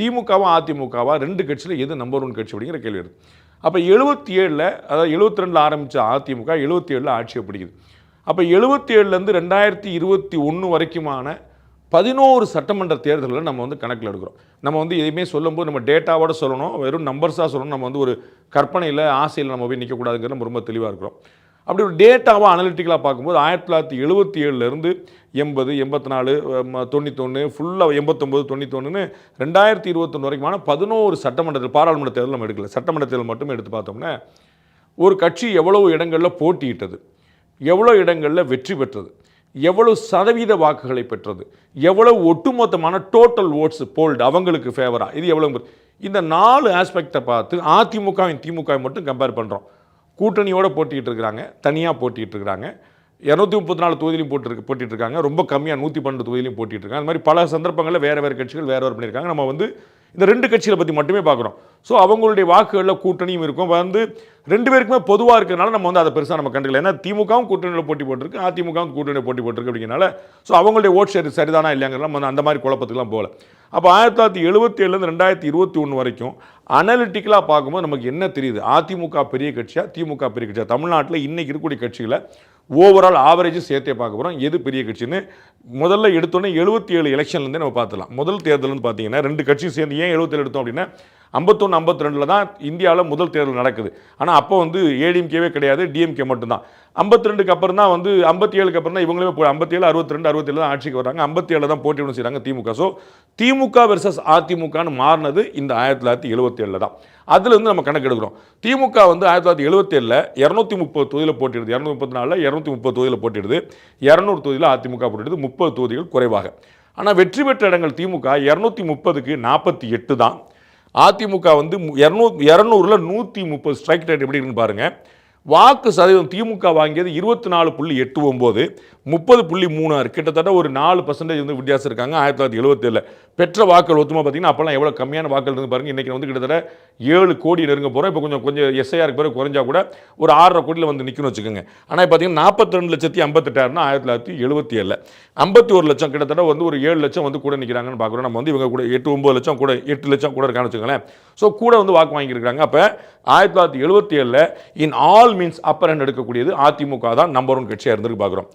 திமுகவா அதிமுகவா? ரெண்டு கட்சியில் எது நம்பர் ஒன் கட்சி அப்படிங்கிற கேள்வி இருக்குது அப்போ எழுபத்தி ஏழில் அதாவது எழுபத்தி ரெண்டில் ஆரம்பித்த அதிமுக எழுபத்தி ஏழில் ஆட்சியை பிடிக்குது அப்போ எழுபத்தி ஏழுலேருந்து ரெண்டாயிரத்தி இருபத்தி ஒன்று வரைக்குமான பதினோரு சட்டமன்ற தேர்தலில் நம்ம வந்து கணக்கில் எடுக்கிறோம். நம்ம வந்து எதுவுமே சொல்லும்போது நம்ம டேட்டாவோட சொல்லணும் வெறும் நம்பர்ஸாக சொல்லணும். நம்ம வந்து ஒரு கற்பனையில் ஆசையில் நம்ம போய் நிற்கக்கூடாதுங்கிறது நம்ம ரொம்ப தெளிவாக இருக்கிறோம். அப்படி ஒரு டேட்டாவாக அனலிட்டிக்கலாக பார்க்கும்போது ஆயிரத்தி தொள்ளாயிரத்தி எழுபத்தி ஏழுலேருந்து எண்பது எண்பத்தி நாலு தொண்ணூத்தொன்று ஃபுல்லாக எண்பத்தொம்போது தொண்ணூத்தொன்றுன்னு ரெண்டாயிரத்தி இருபத்தொன்று வரைக்குமான பதினோரு சட்டமன்றத்தில் பாராளுமன்ற தேர்தல் நம்ம எடுக்கல. சட்டமன்ற தேர்தல் மட்டும் எடுத்து பார்த்தோம்னா ஒரு கட்சி எவ்வளவு இடங்களில் போட்டியிட்டது எவ்வளோ இடங்களில் வெற்றி பெற்றது எவ்வளவு சதவீத வாக்குகளை பெற்றது எவ்வளவு ஒட்டுமொத்தமான டோட்டல் ஓட்ஸ் போல்டு அவங்களுக்கு ஃபேவராக இது எவ்வளோ இந்த நாலு ஆஸ்பெக்டை பார்த்து அதிமுகவின் திமுக மட்டும் கம்பேர் பண்ணுறோம் கூட்டணியோட போட்டிகிட்டு இருக்கிறாங்க. தனியாக போட்டிகிட்டு இருக்கிறாங்க. இரநூத்தி முப்பத்தி நாலு தொகுதியிலையும் போட்டு போட்டிட்டு இருக்காங்க. ரொம்ப கம்மியாக நூற்றி பன்னெண்டு தொகுதியிலையும் போட்டிட்டு இருக்காங்க. அந்த மாதிரி பல சந்தர்ப்பங்களில் வேறு வேறு கட்சிகள் வேறு வேறு பண்ணியிருக்காங்க. நம்ம வந்து இந்த ரெண்டு கட்சிகளை பற்றி மட்டுமே பார்க்குறோம். ஸோ அவங்களுடைய வாக்குகளில் கூட்டணியும் இருக்கும். வந்து ரெண்டு பேருக்குமே பொதுவாக இருக்கிறனால நம்ம வந்து அதை பெருசாக நம்ம கண்டுக்கல. ஏன்னா திமுகவும் கூட்டணியில் போட்டி போட்டிருக்கு. அதிமுகவும் கூட்டணியில் போட்டி போட்டிருக்கு அப்படிங்கிறனால ஸோ அவங்களுடைய ஓட் ஷேர் சரிதானா இல்லையாங்கிறலாம் வந்து அந்த மாதிரி குழப்பத்துக்குலாம் போகல. அப்போ ஆயிரத்தி தொள்ளாயிரத்தி எழுபத்தி ஏழுலேருந்து ரெண்டாயிரத்தி இருபத்தி ஒன்று வரைக்கும் அனலிட்டிக்கலாக பார்க்கும்போது நமக்கு என்ன தெரியுது? அதிமுக பெரிய கட்சியா திமுக பெரிய கட்சியா? தமிழ்நாட்டில் இன்றைக்கி இருக்கக்கூடிய கட்சிகளை ஓவரால் ஆவரேஜும் சேர்த்தே பார்க்க போகிறோம் எது பெரிய கட்சின்னு? முதல்ல எடுத்தோன்னே எழுபத்தி ஏழு எலெக்ஷன்லேருந்தே நம்ம பார்த்துலாம் முதல் தேர்தல் வந்து பார்த்தீங்கன்னா ரெண்டு கட்சியும் சேர்ந்து ஏன் எழுபத்தேழு எடுத்தோம் அப்படின்னா ஐம்பத்தொன்று ஐம்பத்தி ரெண்டில் தான் இந்தியாவில் முதல் தேர்தல் நடக்குது. ஆனால் அப்போ வந்து ஏடிஎம்கேவே கிடையாது டிஎம்கே மட்டும்தான். ஐம்பத்தி ரெண்டுக்கு அப்புறம் தான் வந்து ஐம்பத்தி ஏழுக்கு அப்புறம் தான் இவங்களே போய் ஐம்பத்தி ஏழு அறுபத்தி ரெண்டு அறுபத்தேழு தான் ஆட்சிக்கு வராங்க ஐம்பத்தி ஏழு தான் போட்டி செய்கிறாங்க திமுக ஸோ திமுக வெர்சஸ் அதிமுகன்னு மாறினது இந்த ஆயிரத்தி தொள்ளாயிரத்தி எழுபத்தி ஏழில் தான் அதுலேருந்து நம்ம கணக்கு எடுக்கிறோம் திமுக வந்து ஆயிரத்தி தொள்ளாயிரத்தி எழுபத்தேழில் இரநூத்தி முப்பது தொகுதியில் போட்டிடுது இரநூத்தி முப்பத்தி நாலில் இரநூத்தி முப்பது தொகுதியில் போட்டிடுது இரநூறு தொகுதியில் அதிமுக போட்டிடுது முப்பது தொகுதிகள் குறைவாக. ஆனால் வெற்றி பெற்ற இடங்கள் திமுக இரநூத்தி முப்பதுக்கு நாற்பத்தி எட்டு தான். அதிமுக வந்து இரநூ இரநூறுல நூற்றி முப்பது ஸ்ட்ரைக் ரேட் எப்படி இருக்குன்னு பாருங்கள் வாக்கு சதவீதம் திமுக வாங்கியது இருபத்தி நாலு புள்ளி எட்டு ஒம்பது முப்பது புள்ளி மூணாறு. கிட்டத்தட்ட ஒரு நாலு பர்சன்டேஜ் வந்து வித்தியாசம் இருக்காங்க. ஆயிரத்தி தொள்ளாயிரத்தி எழுபத்தேழில் பெற்ற வாக்குகள் ஒத்துமா பார்த்தீங்கன்னா அப்போல்லாம் எவ்வளோ கம்மியான வாக்குகள் இருந்து பாருங்க இன்றைக்கி வந்து கிட்டத்தட்ட ஏழு கோடி நெருங்க போகிறோம் இப்போ கொஞ்சம் கொஞ்சம் எஸ்ஐஆருக்கு பிறகு குறைஞ்சா கூட ஒரு ஆறரை கோடியில் வந்து நிற்கணும்னு வச்சுக்கோங்க. ஆனால் பார்த்தீங்கன்னா நாற்பத்தி ரெண்டு லட்சத்தி ஐம்பத்தெட்டாயிரம்னா ஆயிரத்தி தொள்ளாயிரத்தி எழுபத்தி ஏழில் ஐம்பத்தி ஒரு லட்சம் கிட்டத்தட்ட வந்து ஒரு ஏழு லட்சம் வந்து கூட நிற்கிறாங்கன்னு பார்க்குறோம். நம்ம வந்து இவங்க கூட எட்டு ஒம்பது லட்சம் கூட எட்டு லட்சம் கூட இருக்கான்னு வச்சுக்கோங்களேன். ஸோ கூட வந்து வாக்கு வாங்கியிருக்காங்க அப்போ ஆயிரத்தி தொள்ளாயிரத்தி எழுபத்தி ஏழில் in all means upper hand எடுக்கக்கூடியது AIADMK தான் நம்பர் ஒன் கட்சியாக இருந்திருக்கு பார்க்குறோம்